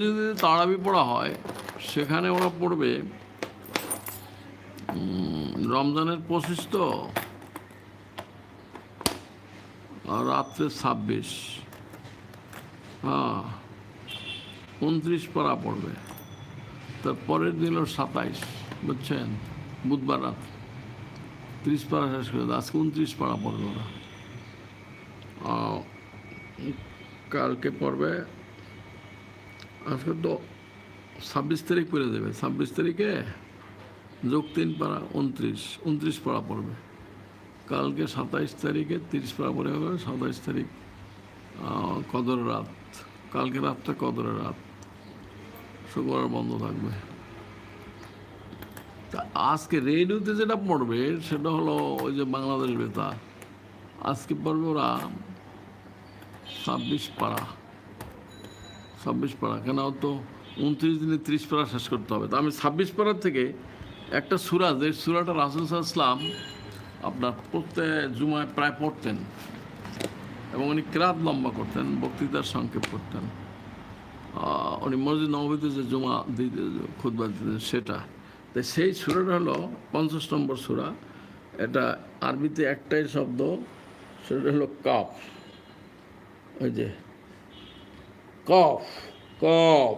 যদি তাড়াবি পড়া হয়, সেখানে ওরা পড়বে রমজানের পঁচিশ তো, আর রাত্রে ছাব্বিশ। হ্যাঁ উনত্রিশ পারা পড়বে। তার পরের দিন হলো সাতাইশ, বুঝছেন? বুধবার রাত। ত্রিশ পারা শেষ করে আজকে উনত্রিশ পাড়া পড়বে ওরা। কালকে পড়বে আজকে তো ছাব্বিশ তারিখ করে যাবে ছাব্বিশ তারিখে যোগ তিন পারা উনত্রিশ উনত্রিশ পারা পড়বে। কালকে সাতাইশ তারিখে তিরিশ পারা পড়ে হবে। সাতাইশ তারিখ আহ, কদরের রাত। কালকে রাতটা কদরের রাত। শুক্রবার বন্ধ থাকবে। তা আজকে রেডিওতে যেটা পড়বে সেটা হলো ওই যে বাংলাদেশ বেতার আজকে পড়বে ওরা ছাব্বিশ পাড়া। ছাব্বিশ পাড়া। কেন? তো উনত্রিশ দিনে ত্রিশ পাড়া শেষ করতে হবে। তা আমি ছাব্বিশ পাড়ার থেকে একটা সুরা, যে সুরাটা রাসুল ইসলাম আপনার প্রত্যেক জুমায় প্রায় পড়তেন এবং উনি ক্রাত লম্বা করতেন, বক্তৃতার সংক্ষেপ করতেন। উনি মসজিদ নবীতে যে জুমা দিতে খুদবা দিতেন, সেটা। তাই সেই সুরাটা হলো পঞ্চাশ নম্বর সুরা। এটা আরবিতে একটাই শব্দ, সেটা হলো কাপ ওই যে কফ কফ।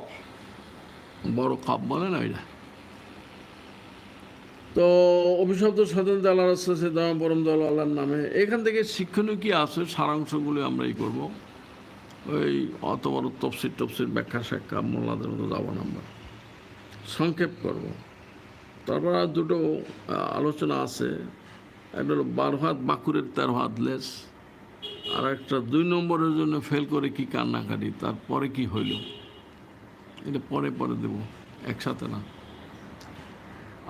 বড় কফ বলে না ওইটা? তো অভিশপ্ত স্বতন্ত্র আল্লাহ রাস্তা দাম পরম দল আল্লাহর নামে। এখান থেকে শিক্ষণীয় কি আছে? সারাংশগুলো আমরা এই করব। ওই অত বড় তফসির টফসির ব্যাখ্যা স্যাখ্যা মোল্লাদের মতো যাব না আমরা। সংক্ষেপ করব। তারপর আর দুটো আলোচনা আছে। একটা হলো বারো হাত বাঁকুড়ের তেরো হাত লেস। আর একটা দুই নম্বরের জন্য ফেল করে কি কান্নাকাটি? তারপরে কি হইল? এটা পরে পরে দেব। একসাথে না।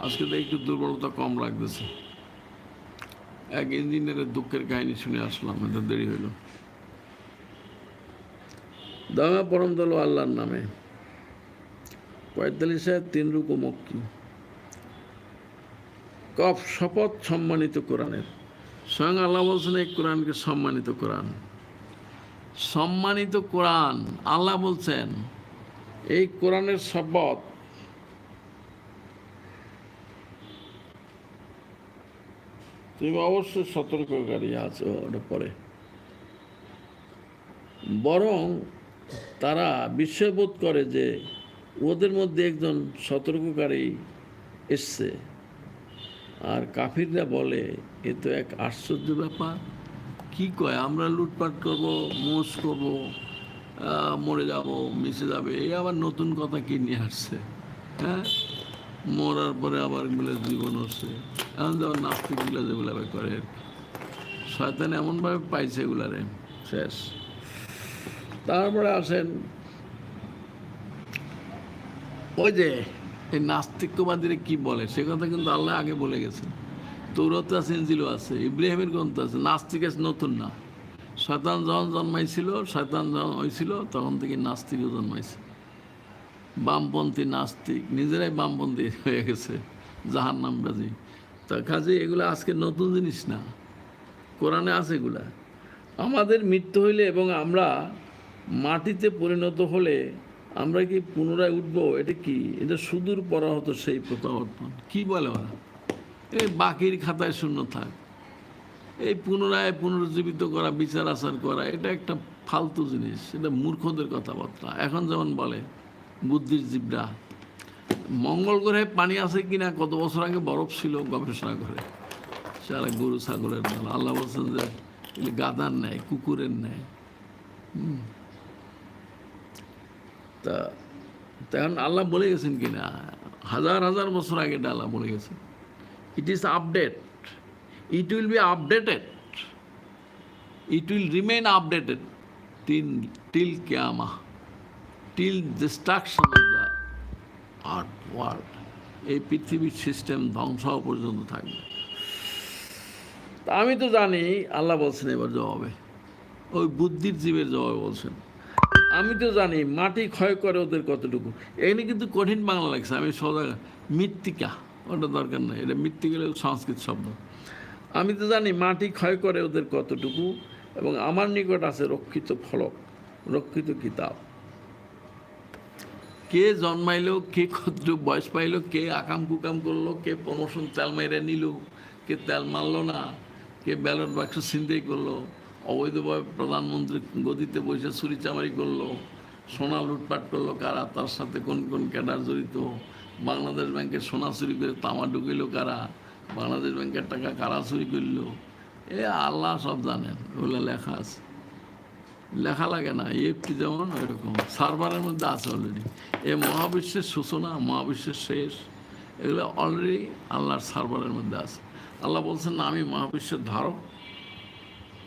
আজকে তো একটু দুর্বলতা কম লাগতেছে। এক ইঞ্জিনিয়ারের দুঃখের কাহিনী শুনে আসলাম এটা দেরি হইল। দামা পরম দল আল্লাহর নামে। পঁয়তাল্লিশে তিন রুকু মক্কি। কফ শপথ সম্মানিত কোরআনের। স্বয়ং আল্লাহ বলছেন, এই কোরআনকে সম্মানিত কোরআন সম্মানিত কোরআন, আল্লাহ বলছেন, এই কোরআনের শপথ তুমি অবশ্যই সতর্ককারী আছো ওটা পরে। বরং তারা বিস্ময়বোধ করে যে ওদের মধ্যে একজন সতর্ককারী এসছে। আর কাফিররা বলে, এ তো এক আশ্চর্য ব্যাপার। কি কয়, আমরা লুটপাট করব, মোষ করব মরে যাব, মিশে যাবে। এই আবার নতুন কথা কি নিয়ে আসছে? হ্যাঁ? মরার পরে আবার এগুলো জীবন হচ্ছে। এখন যেমন নাস্তিকগুলো যেগুলো করে। শয়তান এমনভাবে পাইছে এগুলারে। শেষ। তারপরে আসেন, ওই যে এই নাস্তিকবাদীরা কি বলে? সে কথা কিন্তু আল্লাহ আগে বলে গেছে। তৌরত আছে ইঞ্জিলও আছে, ইব্রাহিমের গ্রন্থ আছে, নাস্তিক আছে, নতুন না। শয়তান যখন জন্মাইছিল, শয়তান যখন হয়েছিল তখন থেকে নাস্তিকও জন্মাইছে। বামপন্থী নাস্তিক, নিজেরাই বামপন্থী হয়ে গেছে জাহার নামবাজি তা কাজে এগুলো আজকে নতুন জিনিস না। কোরআনে আছে এগুলা। আমাদের মৃত্যু হইলে এবং আমরা মাটিতে পরিণত হলে আমরা কি পুনরায় উঠবো? এটা কি? এটা সুদূর পরা হতো সেই প্রত্যাবর্তন কি বলে ওরা? এই বাকির খাতায় শূন্য থাক। এই পুনরায় পুনরুজ্জীবিত করা, বিচার আচার করা, এটা একটা ফালতু জিনিস। এটা মূর্খদের কথাবার্তা। এখন যেমন বলে বুদ্ধির জীবরা, মঙ্গল গ্রহে পানি আছে কিনা? কত বছর আগে বরফ ছিল গবেষণা করে। সারা গরু, ছাগলের দল আল্লাহ বলছেন যে, গাদার নেয় কুকুরের নেয় হুম। তা, তখন আল্লাহ বলে গেছেন কিনা হাজার হাজার বছর আগে এটা আল্লাহ বলে গেছেন। It is update it will be updated it will remain updated till till কেয়ামা till destruction of the earth world এই পৃথিবীর সিস্টেম ধ্বংস পর্যন্ত থাকবে। আমি তো জানি, আল্লাহ বলছেন এবার জবাবে। ওই বুদ্ধির জীবের জবাবে বলছেন। আমি তো জানি, মাটি ক্ষয় করে ওদের কতটুকু। এখানে কিন্তু কঠিন বাংলা লাগছে আমি সদা মৃত্তিকা, ওটা দরকার নাই, এটা মৃত্তিকা সংস্কৃত শব্দ। আমি তো জানি, মাটি ক্ষয় করে ওদের কতটুকু, এবং আমার নিকট আছে রক্ষিত ফলক, রক্ষিত কিতাব। কে জন্মাইলো, কে কতটুক বয়স পাইলো, কে আকাম কুকাম করল, কে প্রমোশন তেল মেরে নিল, কে তেল মারলো না, কে ব্যালট বাক্স ছিনতাই করল অবৈধভাবে প্রধানমন্ত্রী গদিতে বসে চুরি চামারি করল, সোনা লুটপাট করল, কারা, তার সাথে কোন কোন ক্যাডার জড়িত? বাংলাদেশ ব্যাংকে সোনা চুরি করে তামা ঢুকিল কারা? বাংলাদেশ ব্যাংকের টাকা কারা চুরি করল? এ আল্লাহ সব জানেন ওগুলো লেখা আছে। লেখা লাগে না এফটি যেমন ওইরকম সার্ভারের মধ্যে আছে অলরেডি এ মহাবিশ্বের সূচনা, মহাবিশ্বের শেষ, এগুলো অলরেডি আল্লাহর সার্ভারের মধ্যে আছে। আল্লাহ বলছেন, না, আমি মহাবিশ্বের ধারক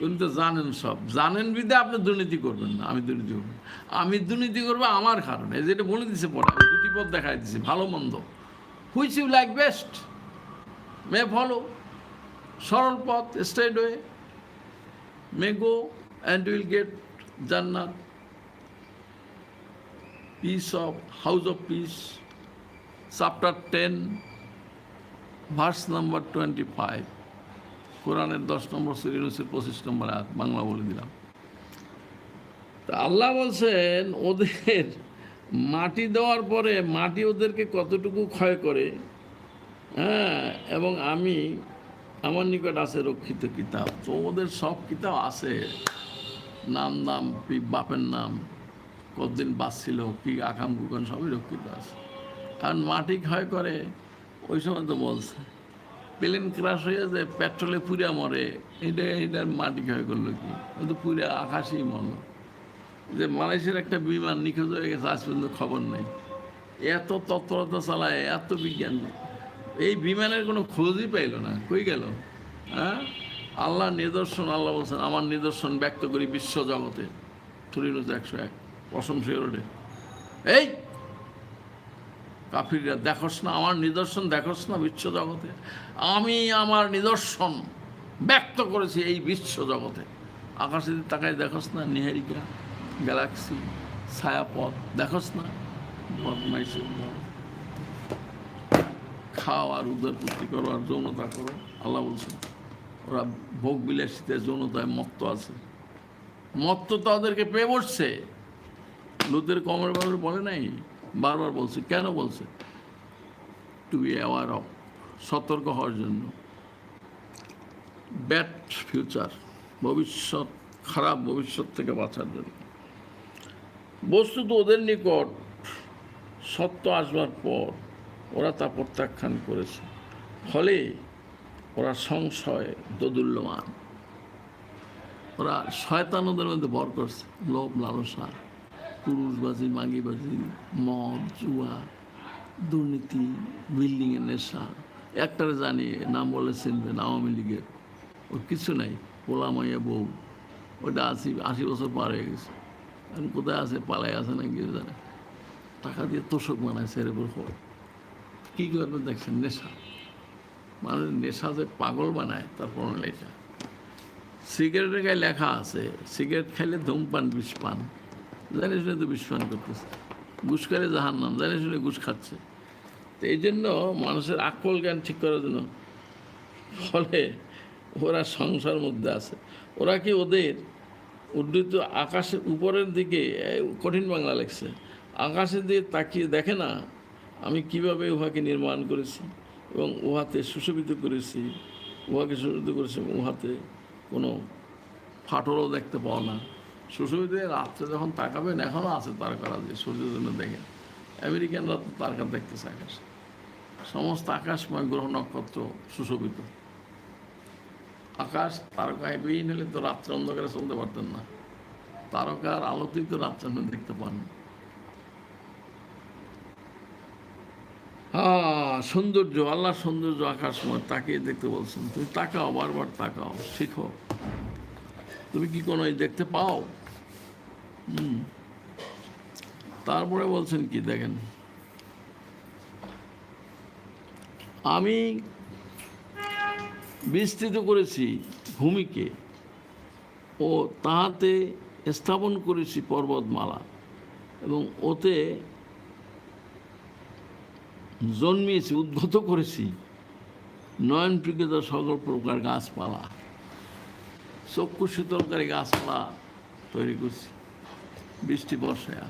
উনি তো জানেন সব। জানেন বিদে আপনি দুর্নীতি করবেন না, আমি দুর্নীতি করব আমি দুর্নীতি করব আমার কারণে। যেটা বলে দিছে পরে দুটি পথ দেখাই দিছি, ভালো মন্দ। Which you like best may follow সরল পথ straight way may go and will get জান্নাত। Peace of house of peace chapter ten verse number twenty five কোরআনের দশ নম্বর সিরিয়াসের পঁচিশ নম্বর আয়াত, বাংলা বলে দিলাম। তা আল্লাহ বলছেন, ওদের মাটি দেওয়ার পরে মাটি ওদেরকে কতটুকু ক্ষয় করে? হ্যাঁ এবং আমি আমার নিকট আছে রক্ষিত কিতাব। তো ওদের সব কিতাব আছে। নাম নাম কি বাপের নাম, কতদিন বাঁচছিল, কি আকাম কুকাম সবই রক্ষিত আছে। কারণ মাটি ক্ষয় করে, ওই সময় তো বলছে। প্লেন ক্রাশ হয়ে যায়, পেট্রোলে পুড়ে মরে। এটা এটার মাটি ক্ষয় করল কি? ও তো পুরে আকাশেই মরলো। যে মালয়েশিয়ার একটা বিমান নিখোঁজ হয়ে গেছে, আজ পর্যন্ত খবর নেই। এত তৎপরতা চালায়, এত বিজ্ঞান। এই বিমানের কোনো খোঁজই পাইল না। কই গেল? হ্যাঁ? আল্লাহ নিদর্শন, আল্লাহ বলছেন, আমার নিদর্শন ব্যক্ত করি বিশ্ব জগতে। থুরিনুজ একশো এক প্রশংসীয় রোডে। এই! কাফিররা, দেখোস না, আমার নিদর্শন, দেখোস না বিশ্ব জগতে। আমি আমার নিদর্শন ব্যক্ত করেছি এই বিশ্ব জগতে। আকাশে তাকায় দেখোস না, নিহারিকা, গ্যালাক্সি, ছায়াপথ, দেখোস না বদমাইশের দল। খাও আর উদর পুষ্টি করো আর যৌনতা করো। আল্লাহ বলছেন, ওরা ভোগ বিলাসিতে যৌনতায় মত্ত আছে। মত্ত তো ওদেরকে পেয়ে বসছে। লোদের কমের ব্যাপারে বলে নাই? বারবার বলছে, কেন বলছে? টু বি অ্যাওয়ার অফ সতর্ক হওয়ার জন্য। ব্যাড ফিউচার, ভবিষ্যৎ, খারাপ ভবিষ্যৎ থেকে বাঁচার জন্য। বস্তুত ওদের নিকট সত্য আসবার পর ওরা তা প্রত্যাখ্যান করেছে। ফলে ওরা সংশয় দোদুল্যমান। ওরা শয়তান ওদের মধ্যে ভর করছে, লোভ, লালসা। পুরুষবাজি মাগিবাজি মদ, জুয়া, দুর্নীতি, বিল্ডিংয়ের নেশা। একটারে জানি, নাম বলে চিনবেন আওয়ামী লীগের। ওর কিছু নাই পোলা মাইয়া বউ। ওটা আশি আশি বছর পার হয়ে গেছে। এখন কোথায় আছে পালাই আছে না কেউ জানে। টাকা দিয়ে তোষক বানায় সেরে বল কী করবে দেখছেন, নেশা। মানে নেশা যে পাগল বানায়, তার প্রণালী এটা। সিগারেটের গায়ে লেখা আছে, সিগারেট খাইলে ধূমপান, বিষ পান। জানি শুনে তো পান করতেছে। ঘুষ করে জাহার নাম জানি শুনে ঘুষ খাচ্ছে। তো এই জন্য মানুষের আকল জ্ঞান ঠিক করার জন্য ফলে ওরা সংসার মধ্যে আছে। ওরা কি ওদের উদ্ধৃত আকাশের উপরের দিকে কঠিন বাংলা লেখছে, আকাশের দিকে তাকিয়ে দেখে না আমি কীভাবে উহাকে নির্মাণ করেছি এবং উহাতে সুশোভিত করেছি, উহাকে সুশোভিত করেছি এবং উহাতে কোনো ফাটলও দেখতে পাও না। সুশোভিত রাত্রে যখন তাকাবেন এখনও আছে তারকারা যে সূর্যের জন্য দেখেন আমেরিকানরা তো তারকা দেখতেছে আকাশে। সমস্ত আকাশময় গ্রহ নক্ষত্র সুশোভিত। আকাশ তারকায় বিহীন হলে তো রাত্রে অন্ধকারে চলতে পারতেন না। তারকার আলোতেই তো রাত্রে দেখতে পান। হ্যাঁ সৌন্দর্য আল্লাহ সৌন্দর্য আকাশময়, তাকিয়ে দেখতে বলছেন। তুমি তাকাও, বারবার তাকাও, শিখো। তুমি কি কোনো দেখতে পাও? হুম। তারপরে বলছেন কি, দেখেন। আমি বিস্তৃত করেছি ভূমিকে ও তাহাতে স্থাপন করেছি পর্বতমালা এবং ওতে জন্মিয়েছি, উদ্গত করেছি নয়ন সকল প্রকার গাছপালা। চক্ষু শীতলকারী গাছপালা তৈরি করছি। বৃষ্টি বর্ষায়া।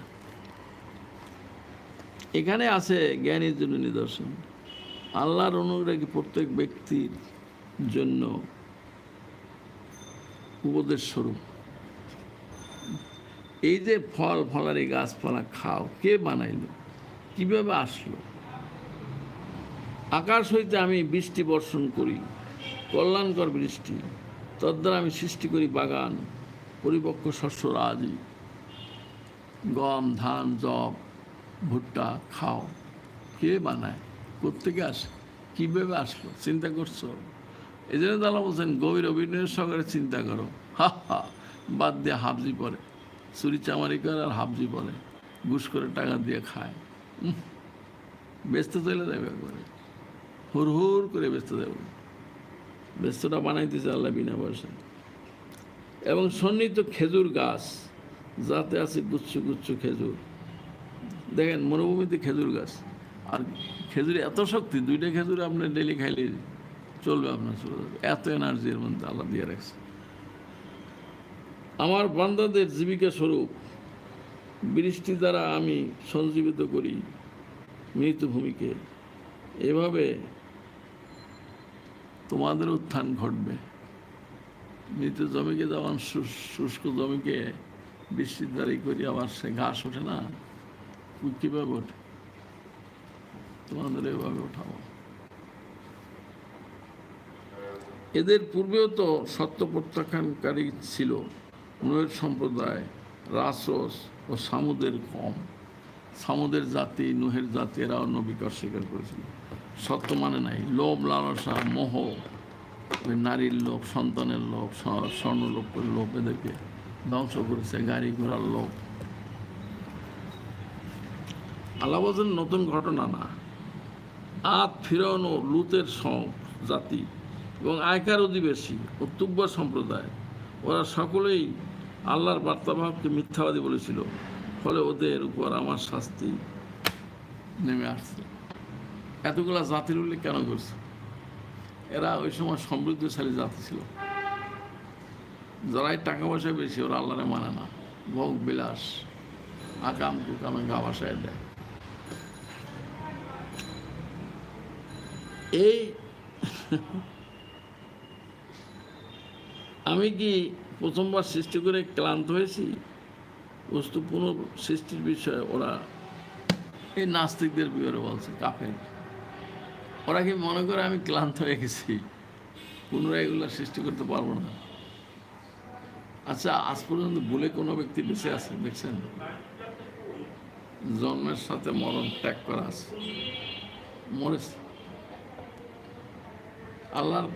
এখানে আছে জ্ঞানীর জন্য নিদর্শন। আল্লাহর অনুরাগী প্রত্যেক ব্যক্তির জন্য উপদেশ স্বরূপ। এই যে ফল, ফলারি গাছপালা খাও, কে বানাইল? কীভাবে আসলো? আকাশ হইতে আমি বৃষ্টি বর্ষণ করি, কল্যাণকর বৃষ্টি। তদ্বারা আমি সৃষ্টি করি বাগান, পরিপক্ক শস্য, রাজি। গম, ধান জব ভুট্টা, খাও। কে বানায়? কোথেকে আসে? কীভাবে আসলো? চিন্তা করছ? এই জন্য তারা বলছেন, গভীর অভিনয়ের সহকারে চিন্তা করো। হা হা, বাদ দিয়ে হাবজি পরে। চুরি চামারি করে আর হাবজি পরে। ঘুষ করে টাকা দিয়ে খায়। ব্যস্ত চলে যাবে একবারে। হুর হুর করে ব্যস্ত যাবে। ব্যস্তটা বানাইতেছে আল্লাহ বিনা পয়সায় এবং সন্নিহিত খেজুর গাছ, যাতে আছে গুচ্ছ গুচ্ছ খেজুর। দেখেন, মরুভূমিতে খেজুর গাছ। আর খেজুরে এত শক্তি, দুইটা খেজুর আপনি ডেলি খাইলে চলবে আপনার চলে। যাবে এত এনার্জি এর মধ্যে আল্লাহ দিয়ে রাখছে। আমার বান্দাদের জীবিকা স্বরূপ, বৃষ্টি দ্বারা আমি সঞ্জীবিত করি মৃত ভূমিকে। এভাবে তোমাদের উত্থান ঘটবে। মৃত জমিকে যেমন শুষ্ক জমিকে বৃষ্টির দ্বারাই করি, আবার সে ঘাস ওঠে না কীভাবে ওঠে? তোমাদের এভাবে ওঠাবো। এদের পূর্বেও তো সত্য প্রত্যাখ্যানকারী ছিল। নয়ের সম্প্রদায়, রাসস ও সামুদের কম। সামুদের জাতি, নুহের জাতি, এরাও নবীকে অস্বীকার করেছিল। সত্য মানে নাই। লোভ, লালসা, মোহ, ওই নারীর লোভ, সন্তানের লোভ, স- স্বর্ণলোভের লোভ এদেরকে ধ্বংস করেছে, গাড়ি ঘোড়ার লোভ। বলছেন, নতুন ঘটনা না। আত ফিরন লুতের জাতি এবং আয়কার অধিবেশী ও তুব্য সম্প্রদায়, ওরা সকলেই আল্লাহর বার্তাবাহককে মিথ্যাবাদী বলেছিল। ফলে ওদের উপর আমার শাস্তি নেমে আসছে। এতগুলা জাতির উল্লেখ কেন করছে? এরা ওই সময় সমৃদ্ধশালী জাতি ছিল। যারাই টাকা পয়সা বেশি, ওরা আল্লাহরে মানে না। ভোগ, বিলাস, আকাম, কুকামে গা ভাসায় দেয়। এই আমি কি প্রথমবার সৃষ্টি করে ক্লান্ত হয়েছি? বস্তু পুনঃ সৃষ্টির বিষয়ে ওরা এই নাস্তিকদের বিবরে বলছে কাফের ওরা কি মনে করে আমি ক্লান্ত হয়ে গেছি? পুনরায় এগুলো সৃষ্টি করতে পারব না। আচ্ছা আজ পর্যন্ত বলে কোনো ব্যক্তি বেঁচে আছে, দেখছেন? জন্মের সাথে মরণ ত্যাগ করা আছে। মরেছে। আল্লাহর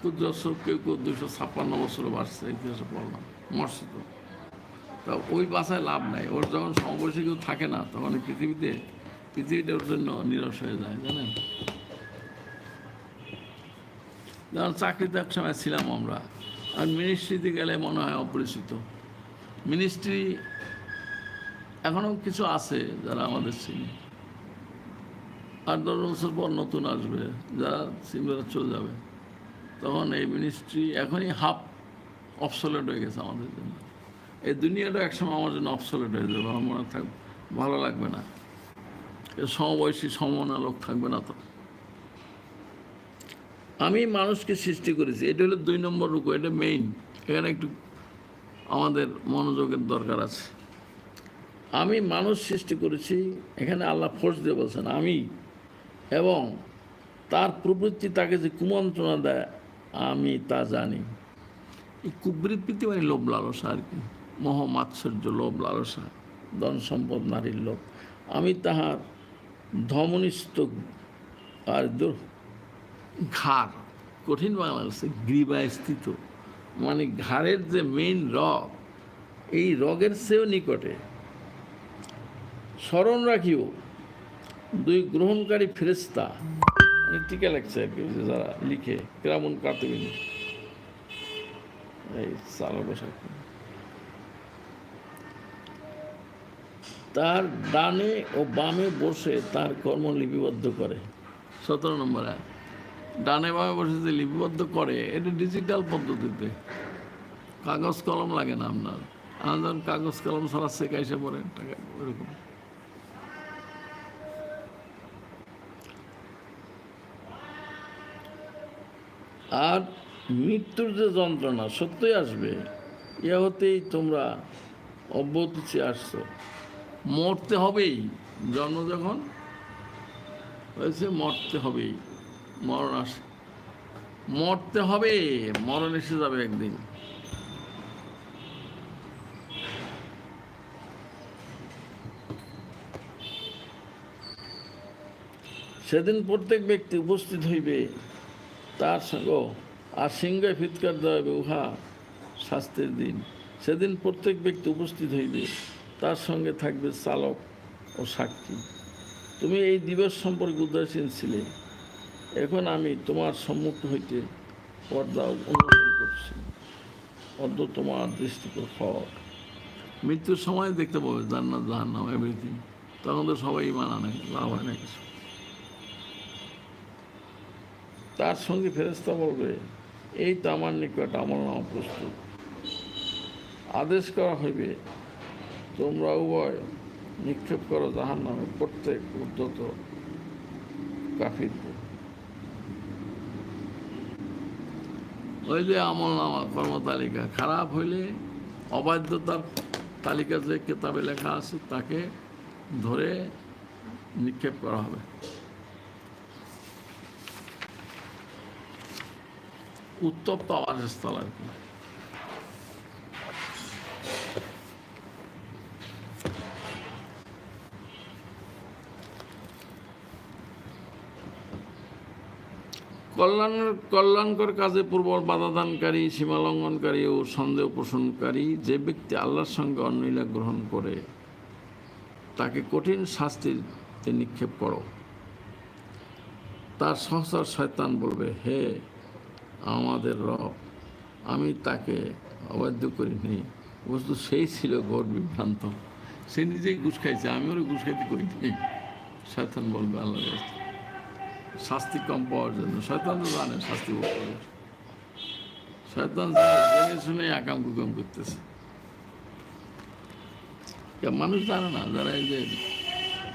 কুদ্রসর কেউ কেউ দুশো ছাপ্পান্ন বছর বাঁচছে, ইতিহাসে পড়লাম মরছে তো। তা ওই বাসায় লাভ নাই। ওর যখন সমবয়সী কেউ থাকে না, তখন পৃথিবীতে, পৃথিবীটা ওর জন্য নিরস হয়ে যায়, জানেন? যেমন চাকরিতে এক সময় ছিলাম আমরা। আর মিনিস্ট্রিতে গেলে মনে হয় অপরিচিত। মিনিস্ট্রি এখনও কিছু আছে যারা আমাদের চিনি। আর দশ বছর পর নতুন আসবে, যারা সিমরা চলে যাবে। তখন এই মিনিস্ট্রি এখনই হাফ অবসলেট হয়ে গেছে আমাদের জন্য। এই দুনিয়াটা একসময় আমার জন্য অবসলেট হয়ে যাবে, আমার মনে থাক, ভালো লাগবে না। সমবয়সী সমনা লোক থাকবে না তো। আমি মানুষকে সৃষ্টি করেছি। এটা হলো দুই নম্বর রুকু, এটা মেইন এখানে একটু আমাদের মনোযোগের দরকার আছে। আমি মানুষ সৃষ্টি করেছি, এখানে আল্লাহ ফোর্স দিয়ে বলছেন, আমি। এবং তার প্রবৃত্তি তাকে যে কুমন্ত্রণা দেয়, আমি তা জানি। এই কুবৃত্তি মানে লোভ লালসা আর কি। মহ, মাৎসর্য, লোভ লালসা, ধন সম্পদ, নারীর লোভ। আমি তাহার ধমনিস্থ আর ঘাড়, কঠিন বাংলা আছে গ্রীবায় স্থিত মানে ঘাড়ের যে মেইন রগ, এই রগের চেয়েও নিকটে। স্মরণ রাখিও, দুই গ্রহণকারী ফেরেস্তা মানে টিকা লাগছে আর কি যারা লিখে কেরামন কাতবিন এই তার ডানে ও বামে বসে তার কর্ম লিপিবদ্ধ করে। সতেরো নম্বর আয়। ডানে বামে বসে যে লিপিবদ্ধ করে, এটা ডিজিটাল পদ্ধতিতে। কাগজ কলম লাগে না আপনার। আমাদের কাগজ কলম ছাড়া শেখাই সে পরে টাকা এরকম আর মৃত্যুর যে যন্ত্রণা সত্যই আসবে ইয়া হতেই তোমরা অব্যতিছে আসছো। মরতে হবেই। জন্ম যখন হয়েছে, মরতে হবেই। মরণ আস, মরতে হবে, মরণ এসে যাবে একদিন। সেদিন প্রত্যেক ব্যক্তি উপস্থিত হইবে, তার সঙ্গে, আর সিংহে ফিৎকার দেওয়া হবে উহা শাস্তির দিন। সেদিন প্রত্যেক ব্যক্তি উপস্থিত হইবে, তার সঙ্গে থাকবে চালক ও সাক্ষী। তুমি এই দিবস সম্পর্কে উদাসীন ছিলে। এখন আমি তোমার সম্মুখ হইতে পর্দা উন্মোচন করছি। অর্ধ তোমার দৃষ্টিপ্রখর মৃত্যুর সময় দেখতে পাবে জান্নাত, জাহান্নাম এভরিথিং তখন তো সবাই মানা নেই লাভ হয় না কিছু। তার সঙ্গে ফেরেস্তা বলবে, এই তো আমার নিকট আমল নাম প্রস্তুত। আদেশ করা হইবে, তোমরা উভয় নিক্ষেপ করো জাহান নামে প্রত্যেক উদ্যত কাফির ওই যে আমল নামা কর্মতালিকা। খারাপ হইলে অবাধ্যতার তালিকা যে কেতাবে লেখা আছে, তাকে ধরে নিক্ষেপ করা হবে। উত্তপ্ত আবাসস্থল আর কি। কল্যাণের কল্যাণকর কাজে পূর্ব বাধাদানকারী সীমালঙ্ঘনকারী ও সন্দেহ পোষণকারী যে ব্যক্তি আল্লাহর সঙ্গে অন্যইলা গ্রহণ করে, তাকে কঠিন শাস্তিতে নিক্ষেপ করো। তার সংসার শয়তান বলবে, হে আমাদের রব, আমি তাকে অবাধ্য করিনি। বস্তু সেই ছিল ঘোর বিভ্রান্ত। সে নিজেই ঘুষ খাইছে আমি ওর ঘুষ খাইতে করিনি শয়তান বলবে আল্লাহ শাস্তি কম পাওয়ার জন্য। শয়তান তো জানে শাস্তি ভোগ শয়তান জেনে শুনে আকাম কুকাম করতেছে। মানুষ জানে না, যারা এই যে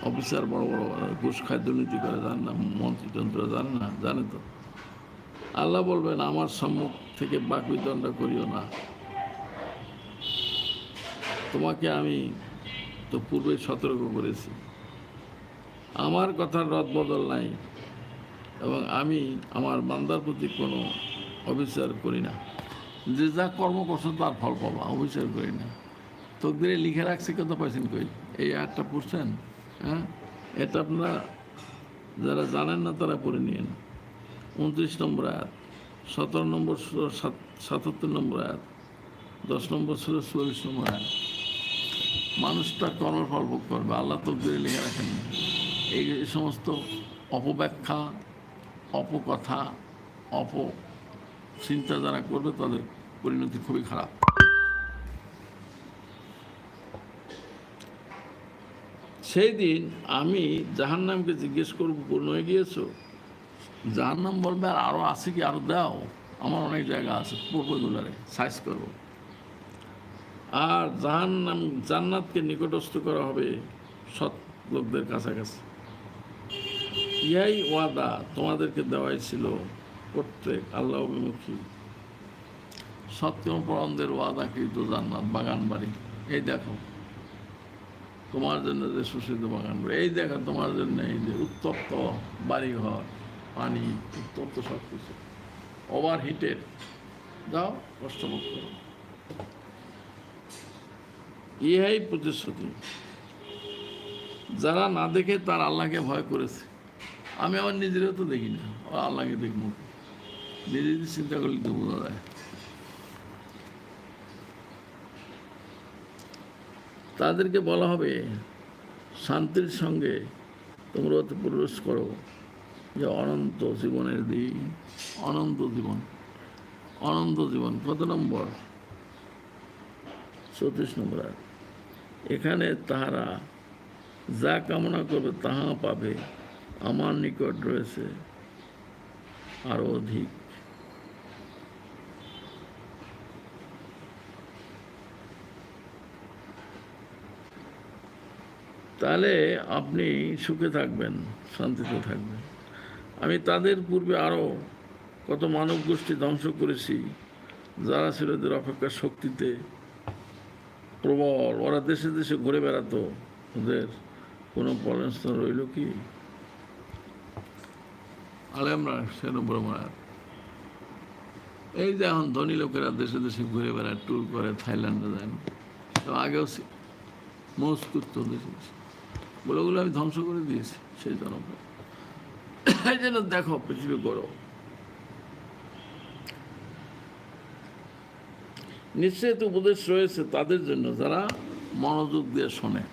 অফিসার বড় বড়, ঘুষ খায়, দুর্নীতি করে, জানে না, মন্ত্রীতন্ত্র জানে না, জানে তো। আল্লাহ বলবেন, আমার সম্মুখ থেকে বাকবিদণ্ড করিও না। তোমাকে আমি তো পূর্বে সতর্ক করেছি। আমার কথার রদ বদল নাই। এবং আমি আমার বান্দার প্রতি কোনো অবিচার করি না। যে যা কর্ম করছ তার ফল পাবা, অবিচার করি না। তকদিরে লিখে রাখছে, কত পাইছেন কই? এই আটটা পড়ছেন? হ্যাঁ? এটা আপনারা যারা জানেন না, তারা পড়ে নিন উনত্রিশ নম্বর আয়াত, সতেরো নম্বর ষোলো সাতাত্তর নম্বর আয়াত, দশ নম্বর ছিল চল্লিশ নম্বর আয়াত। মানুষটা কর্মফল ভোগ করবে, আল্লাহ তকদিরে লিখে রাখেন এই সমস্ত অপব্যাখ্যা অপকথা, অপ চিন্তা যারা করবে, তাদের পরিণতি খুবই খারাপ। সেই দিন আমি জাহান্নামকে জিজ্ঞেস করব পূর্ণ হয়ে গিয়েছো? জাহান্নাম বলবে, আর আরও আছে কি? আরও দাও। আমার অনেক জায়গা আছে পূর্বগুলারে সাইজ করব। আর জাহান্নাম জান্নাতকে নিকটস্থ করা হবে সৎ লোকদের কাছাকাছি। ইহাই ওয়াদা তোমাদেরকে দেওয়াই ছিল প্রত্যেক আল্লাহ অভিমুখী। সত্যপরমদের ওয়াদা কিন্তু জান্নাত বাগান বাড়ি। এই দেখো, তোমার জন্য যে সুশীত বাগান বাড়ি। এই দেখো, তোমার জন্য এই যে উত্তপ্ত বাড়িঘর, পানি, উত্তপ্ত সব কিছু ওভার হিটেড যাও, কষ্ট ভোগ করো। ইহাই প্রতিশ্রুতি। যারা না দেখে তার আল্লাহকে ভয় করেছে। আমি আমার নিজেরও তো দেখি না ও আল্লাহকে দেখব। নিজে যদি চিন্তা করলে তো বোঝা যায়। তাদেরকে বলা হবে, শান্তির সঙ্গে তোমরা প্রবেশ করো। যে অনন্ত জীবনের দিন, অনন্ত জীবন অনন্ত জীবন। কত নম্বর? চৌত্রিশ নম্বর। এখানে তাহারা যা কামনা করবে তাহা পাবে। আমার নিকট রয়েছে আরও অধিক। তাহলে আপনি সুখে থাকবেন, শান্তিতে থাকবেন। আমি তাদের পূর্বে আরও কত মানব গোষ্ঠী ধ্বংস করেছি, যারা ছিল এদের অপেক্ষা শক্তিতে প্রবল। ওরা দেশে দেশে ঘুরে বেড়াতো। ওদের কোনো পলাস্থান রইল কি? আলেমরা সেন এই যে এখন ধনী লোকেরা দেশে দেশে ঘুরে বেড়ায় ট্যুর করে থাইল্যান্ডে যায়। না তো আগেও মৌজ করতো দেশে দেশে। বলে ওগুলো আমি ধ্বংস করে দিয়েছি, সেই জনপদ। এই জন্য দেখো পৃথিবী গরম। নিশ্চয়ই তো উপদেশ রয়েছে তাদের জন্য, যারা মনোযোগ দিয়ে শোনে।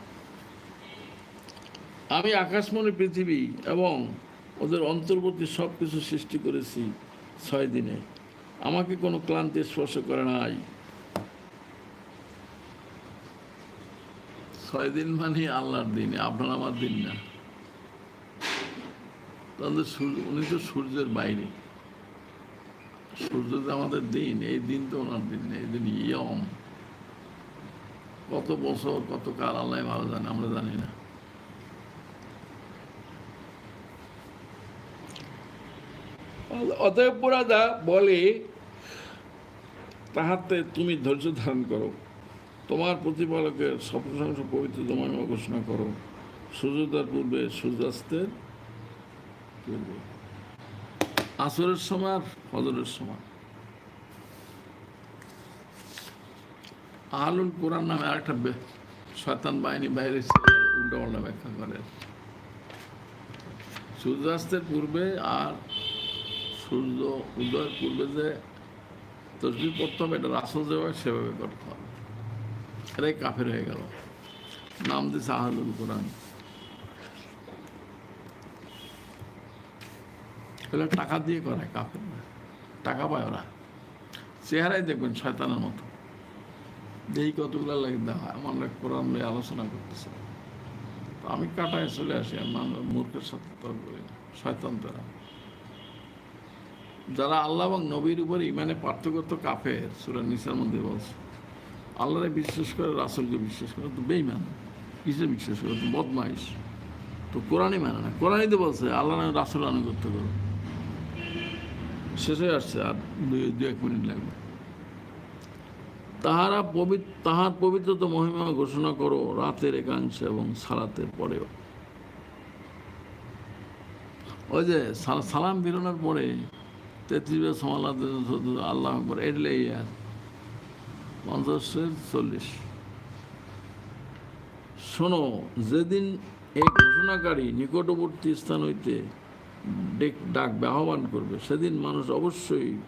আমি আকাশমণি পৃথিবী এবং ওদের অন্তর্বর্তী সব কিছু সৃষ্টি করেছি ছয় দিনে। আমাকে কোনো ক্লান্তি স্পর্শ করে নাই। ছয় দিন মানে আল্লাহর দিন, আপনার আমার দিন না। তাদের সূর্য, উনি তো সূর্যের বাইরে। সূর্য তো আমাদের দিন, এই দিন তো ওনার দিন না, এই দিন ইয়ম। কত বছর, কত কাল, আল্লাহ ভালো জানে, আমরা জানি না। অতএব পুরাদা বলে, তাহাতে তুমি ধৈর্য ধারণ করো। তোমার প্রতিপালকের সপ্রশংস পবিত্র মহিমা ঘোষণা করো। সূর্যোদয়ের পূর্বে সূর্যাস্তের পূর্বে। আসরের সময় আর ফজরের সময়। আলুল কোরআন নামে আরেকটা শয়তান বাহিনী বাইরে উল্টা পাল্টা ব্যাখ্যা করে। সূর্যাস্তের পূর্বে আর সূর্য উদয়ের পূর্বে যে তসবি পড়তে হবে, এটা রাসল যেভাবে সেভাবে করতে হবে। এটাই কাফের হয়ে গেল। নাম দিছে আহলুল কোরআন। এগুলো টাকা দিয়ে করে কাফের। না। টাকা পায় ওরা। চেহারাই দেখবেন শয়তানের মতো। যেই কতগুলো লাগে দেখা আমরা কোরআন নিয়ে আলোচনা করতেছে। আমি কাটায় চলে আসি, আমার মূর্খের সাথে তর্ক করি না। শয়তান তারা। যারা আল্লাহ এবং নবীর উপর ইমানে পার্থক্য তো কাফের, সুরা নিসার মধ্যে বলছে। আল্লাহরে বিশ্বাস করে, রাসুলকে বিশ্বাস করে, তো বেইমান কিসে বিশ্বাস করে? তো বদমাইশ। তো কোরআনই মানে না। কোরআনই তো বলছে আল্লাহ নামে রাসুল আনুগত্য করো। শেষ হয়ে আসছে আর দুই দু এক মিনিট লাগবে। তাহারা পবিত্র তাহার পবিত্রতা মহিমা ঘোষণা করো রাতের একাংশে এবং সালাতের পরেও। ওই যে সালাম বেরোনোর পরে তেত্রিশ সমাল্লা আল্লাহ আকবর এডলে ইয়ার পঞ্চাশের চল্লিশ। শোনো, যেদিন এই ঘোষণাকারী নিকটবর্তী স্থান হইতে ডেক- ডাক আহ্বান করবে, সেদিন মানুষ অবশ্যই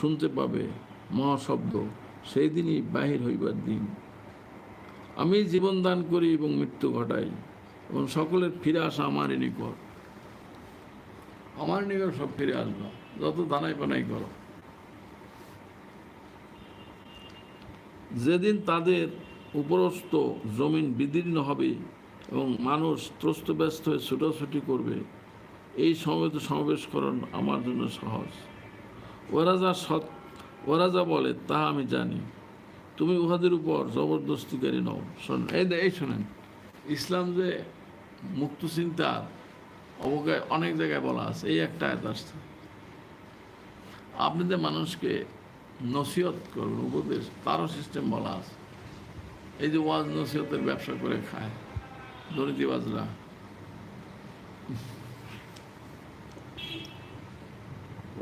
শুনতে পাবে মহাশব্দ, সেই দিনই বাহির হইবার দিন। আমি জীবন দান করি এবং মৃত্যু ঘটাই এবং সকলের ফিরে আসা আমারই নিকট। আমার নিকট সব ফিরে আসবে। যত দানাই পানাই করো। যেদিন তাদের উপরস্থ জমিন বিদীর্ণ হবে এবং মানুষ ত্রস্ত ব্যস্ত হয়ে ছুটাছুটি করবে, এই সমবেত সমাবেশকরণ আমার জন্য সহজ। ওরা যা সৎ, ওরা যা বলে তা আমি জানি। তুমি উহাদের উপর জবরদস্তিকারী নও। শোন এই শোনেন। ইসলাম যে মুক্ত চিন্তার অবকায় অনেক জায়গায় বলা আছে, এই একটা আয়াত আসছে আপনি যে মানুষকে নসিহত করবেন, উপদেশ, তারও সিস্টেম বলা আছে। এই যে ওয়াজ নসিহতের ব্যবসা করে খায় দুর্নীতিবাজরা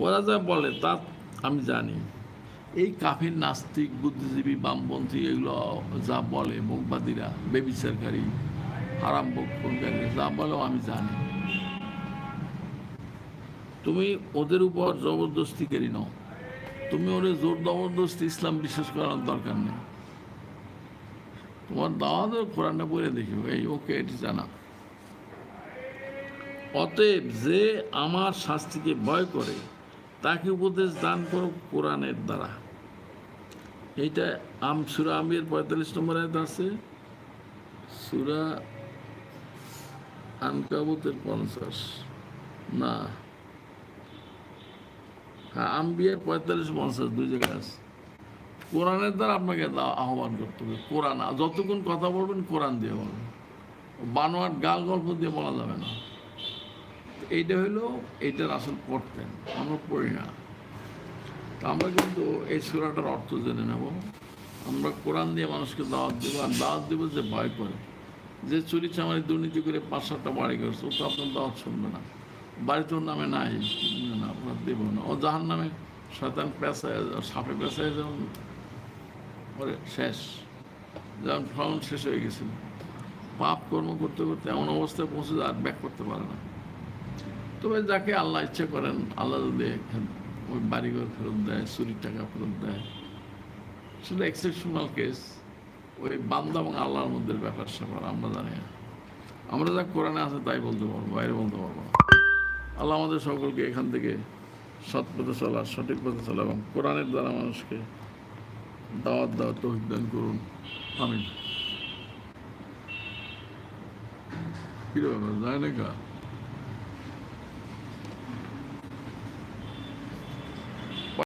ওরা যা বলে তা আমি জানি। এই কাফির নাস্তিক, বুদ্ধিজীবী, বামপন্থী, এগুলো যা বলে মুখবাদীরা বেবিচারকারী হারাম বক্ষণকারী যা বলেও আমি জানি। তুমি ওদের উপর জবরদস্তিকারী নও। তুমি ওদের জোর জবরদস্তি ইসলাম বিশ্বাস করার দরকার নেই। তোমার দাওয়াতের কোরআনটা পড়ে দেখি এই ওকে এটি জানা অতএব যে আমার শাস্তিকে ভয় করে, তাকে উপদেশ দান করো কোরআনের দ্বারা। এইটা আম, সুরা আমির পঁয়তাল্লিশ নম্বর আয়াত আছে। সুরা আনকাবুতের পঞ্চাশ। না। হ্যাঁ আম্বিয়ার পঁয়তাল্লিশ পঞ্চাশ দুই জায়গায় আছে। কোরআনের দ্বারা আপনাকে আহ্বান করতে হবে, কোরআন যতক্ষণ কথা বলবেন, কোরআন দিয়ে বলবেন। বানোয়াট গাল গল্প দিয়ে বলা যাবে না। এইটা হইল এইটার আসল পড়তেন আমরা পড়ি না। তা আমরা কিন্তু এই সুরাটার অর্থ জেনে নেব। আমরা কোরআন দিয়ে মানুষকে দাওয়াত দেবো, আর দাওয়াত দেবো যে ভয় করে। যে চুরি চামারি দুর্নীতি করে পাঁচ সাতটা বাড়ি করছে, ও তো আপনার দাওয়াত শুনবে না। বাড়িতে ওর নামে নাই। আপনার দেব না। ও যাহার নামে শয়তান পেঁচায় সাপে পেঁচায় যেমন পরে শেষ। যেমন ফলন শেষ হয়ে গেছিল। পাপ কর্ম করতে করতে এমন অবস্থায় পৌঁছে আর ব্যাক করতে পারে না। তবে যাকে আল্লাহ ইচ্ছে করেন, আল্লাহ যদি ওই বাড়িঘর ফেরত দেয়, চুরির টাকা ফেরত দেয়, সেটা এক্সেপশনাল কেস ওই বান্দা এবং আল্লাহর মধ্যে ব্যাপার স্যাপার, আমরা জানি না। আমরা যা কোরআনে আছে তাই বলতে পারব, বাইরে বলতে পারব না। আল্লাহ আমাদের সকলকে এখান থেকে সৎ পথে চলা, সঠিক পথে চলা এবং কোরআনের দ্বারা মানুষকে দাওয়াত দাওয়াত অভিজ্ঞান করুন। আমিন। কীরকম যায় না